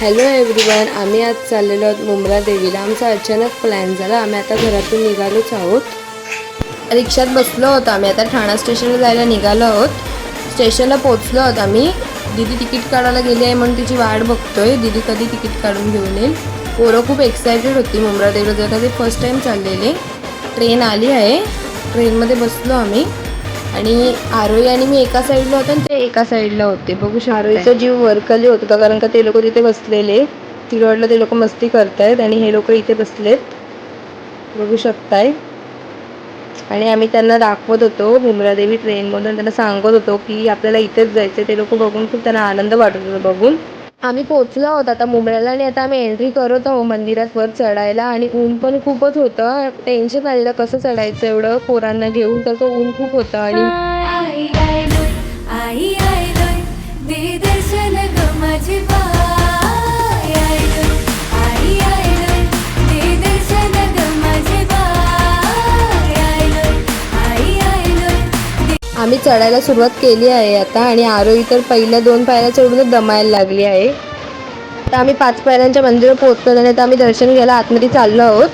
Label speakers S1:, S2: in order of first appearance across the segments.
S1: Hello everyone आम्ही आज चाललेलो आहोत मुंब्रा देवीला. आमचा अचानक प्लॅन झाला. आम्ही आता घरातून निघालोच आहोत. रिक्षात बसलो होतो आम्ही. आता ठाणा स्टेशनला जायला निघालो आहोत. स्टेशनला पोचलो आहोत आम्ही. दिदी तिकीट काढायला गेली आहे म्हणून तिची वाट बघतोय. दिदी कधी तिकीट काढून घेऊन येईल. पोरं खूप एक्सायटेड होती मुंब्रा देवीला. जायला ते फर्स्ट टाईम चाललेले. ट्रेन आली आहे. ट्रेनमध्ये बसलो आम्ही. आणि आरोही आणि मी एका साईडला होतो आणि ते एका साईडला होते. बघू आरोहीचा जीव वरकली होत होता कारण का ते लोक तिथे बसलेले. तिला वाटलं ते लोक मस्ती करतायत आणि हे लोक इथे बसलेत. बघू शकताय. आणि आम्ही त्यांना दाखवत होतो भुमरादेवी ट्रेनमधून त्यांना सांगत होतो की आपल्याला इथेच जायचं ते लोक बघून खूप त्यांना आनंद वाटत होता बघून. आम्ही पोचलो आहोत. आता मुंबईला आणि आता आम्ही एंट्री करत आहोत मंदिरात वर चढायला आणि ऊन पण खूपच होतं. टेन्शन आलेलं कसं चढायचं एवढं पोरांना घेऊन. तर तो ऊन खूप होतं आणि चढायला सुरुवात केली आहे आता आणि आरोही तर पहिल्या दोन पायऱ्या चढूनच दमायला लागली आहे. आता आम्ही पाच पायऱ्यांच्या मंदिरात पोहोचलो आणि आता आम्ही दर्शन घ्यायला आतमध्ये चाललो आहोत.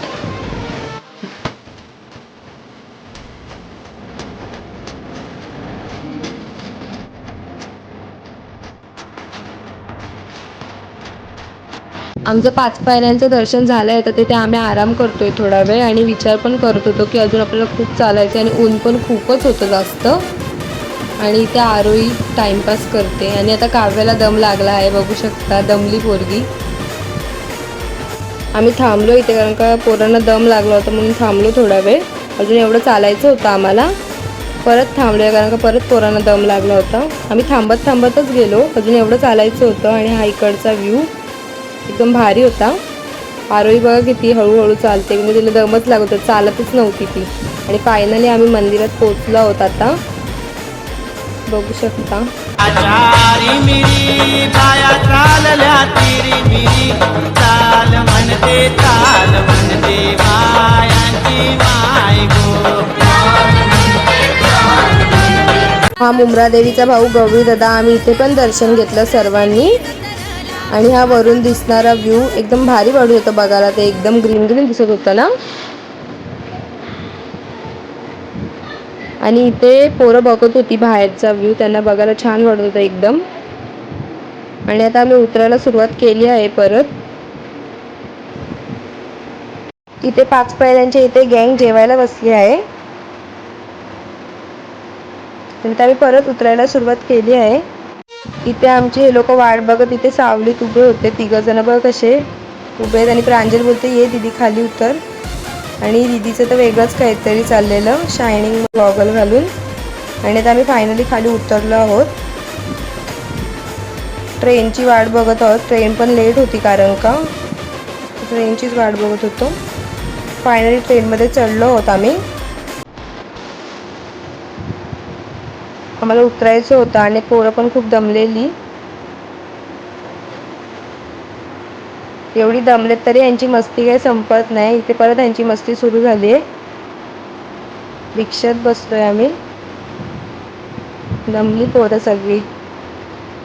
S1: आमचं पाच पायऱ्यांचं दर्शन झालं आहे तर तिथे आम्ही आराम करतोय थोडा वेळ आणि विचार पण करत होतो की अजून आपल्याला खूप चालायचं आहे आणि ऊन पण खूपच होतं जास्त. आणि इथे आरोही टाइमपास करते. आणि आता काव्याला दम लागला आहे बघू शकता दमली पोरगी. आम्ही थांबलो इथे कारण का पोरांना दम लागला होता म्हणून थांबलो थोडा वेळ. अजून एवढं चालायचं होतं आम्हाला. परत थांबलो कारण का परत पोरांना दम लागला होता. आम्ही थांबत थांबतच गेलो. अजून एवढं चालायचं होतं आणि हा इकडचा व्ह्यू एकदम भारी होता. आरोही बघा किती हळूहळू चालते. म्हणजे तिला दमच लागत होता चालतच नव्हती ती. आणि फायनली आम्ही मंदिरात पोचलो आहोत आता. बघू शकता. हा मुंब्रा देवीचा भाऊ गौरी दादा आम्ही इथे पण दर्शन घेतलं सर्वांनी. आणि हा वरून दिसणारा व्ह्यू एकदम भारी वाटत होतं बघायला. ते एकदम ग्रीन ग्रीन दिसत होतं ना? आणि इथे पोरं बघत होती बाहेरचा व्ह्यू त्यांना बघायला छान वाटत होतं एकदम. आणि आता आम्ही उतरायला सुरुवात केली आहे परत. इथे पाच पहिल्यांच्या इथे गँग जेवायला बसली आहे. तर आम्ही परत उतरायला सुरुवात केली आहे. इथे आमचे हे लोक वाट बघत इथे सावलीत उभे होते. तिघ जण बघ कसे. उभे आहेत आणि प्रांजल बोलते ये दिदी खाली उतर. आणि दिदीचं तर वेगळंच काहीतरी चाललेलं शायनिंग गॉगल घालून. आणि आता आम्ही फायनली खाली उतरलो आहोत. ट्रेनची वाट बघत आहोत. ट्रेन पण लेट होती कारण का? ट्रेनचीच वाट बघत होतो. फायनली ट्रेनमध्ये चढलो आहोत आम्ही. आम्हाला उतरायचं होतं आणि पोरं पण खूप दमलेली. एवढी दमलेत तरी यांची मस्ती काही संपत नाही. इथे परत यांची मस्ती सुरू झाली आहे. रिक्षात बसतोय आम्ही. दमली पोरं सगळी.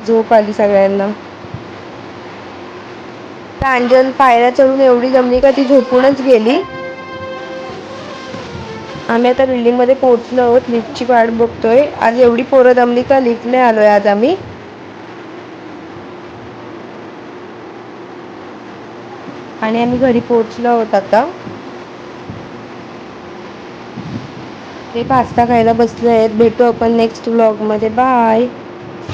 S1: झोप आली सगळ्यांना. प्रांजल पायऱ्या चढून एवढी दमली का ती झोपूनच गेली. आम्ही आता बिल्डिंगमध्ये पोहोचलो आहोत. लिफ्टची वाट बघतोय. आज एवढी पोरं दमली का? लिफ्टने आलोय आज आम्ही. आणि आम्ही घरी पोहोचलो आहोत आता. ते पास्ता खायला बसले आहेत. भेटू आपण नेक्स्ट व्लॉगमध्ये बाय